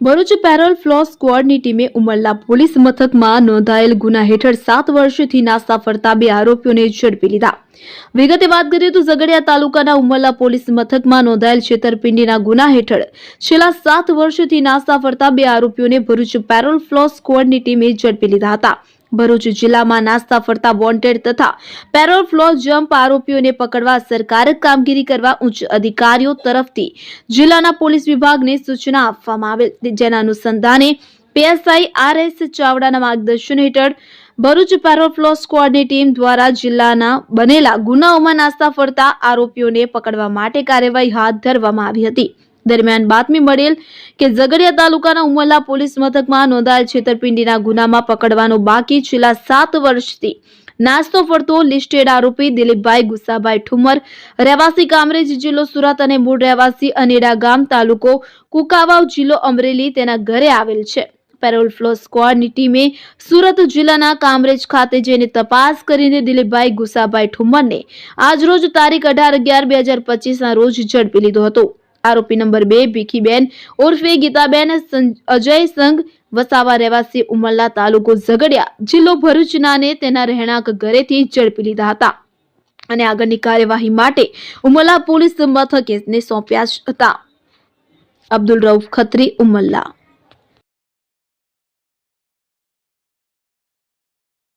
Bharuch parole furlough સ્કવોડની ટીમે Umrala police મથકમાં નોંધાયેલ ગુના હેઠળ સાત વર્ષથી નાસ્તા ફરતા બે આરોપીઓને ઝડપી લીધા. વિગતે વાત કરીએ તો ઝઘડિયા તાલુકાના ઉમરલા પોલીસ મથકમાં નોંધાયેલ છેતરપિંડીના ગુના હેઠળ છેલ્લા સાત વર્ષથી નાસ્તા ફરતા બે આરોપીઓને ભરૂચ પેરોલ ફ્લો સ્કવોડની ટીમે ઝડપી લીધા હતા. ભરૂચ જિલ્લામાં નાસ્તા ફરતા વોન્ટેડ તથા પેરોલ ફ્લો જમ્પ આરોપીઓને પકડવા સરકાર કામગીરી કરવા ઉચ્ચ અધિકારીઓ તરફથી જિલ્લાના પોલીસ વિભાગને સૂચના આપવામાં આવેલ. જેના અનુસંધાને પીએસઆઈ આર એસ ચાવડાના માર્ગદર્શન હેઠળ ભરૂચ પેરોલ ફ્લો સ્કવોડની ટીમ દ્વારા જિલ્લાના બનેલા ગુનાઓમાં નાસ્તા ફરતા આરોપીઓને પકડવા માટે કાર્યવાહી હાથ ધરવામાં આવી હતી. દરમિયાન બાતમી મળેલ કે ઝઘડિયા તાલુકાના ઉમરલા પોલીસ મથકમાં નોંધાયેલ છેતરપિંડીના ગુનામાં પકડવાનો બાકી છેલ્લા સાત વર્ષથી નાસ્તો ફરતો લિસ્ટેડ આરોપી દિલીપભાઈ ગુસાભાઈ ઠુમર, રહેવાસી કામરેજ જિલ્લો સુરત અને મૂળ રહેવાસી અનેડા ગામ તાલુકો કુકાવાવ જિલ્લો અમરેલી તેના ઘરે આવેલ છે. પેરોલ ફ્લો સ્કવોડની ટીમે સુરત જિલ્લાના કામરેજ ખાતે જઈને તપાસ કરીને દિલીપભાઈ ગુસાભાઈ ઠુમરને આજરોજ તારીખ અઢાર અગિયાર બે હજાર પચીસના રોજ ઝડપી લીધો હતો. આરોપી નંબર બે, ભીખીબેન ઉર્ફે ગીતાબેન અજય સંઘ, વસાવા રહેવાસી ઉમરલા તાલુકો ઝઘડિયા જિલ્લો ભરૂચનાને તેના રહેણાંક ઘરેથી ઝડપી લીધા હતા. અને આગળની કાર્યવાહી માટે ઉમરલા પોલીસ મથકે સોંપ્યા હતા. અબ્દુલ રઉફ ખત્રી, ઉમરલા.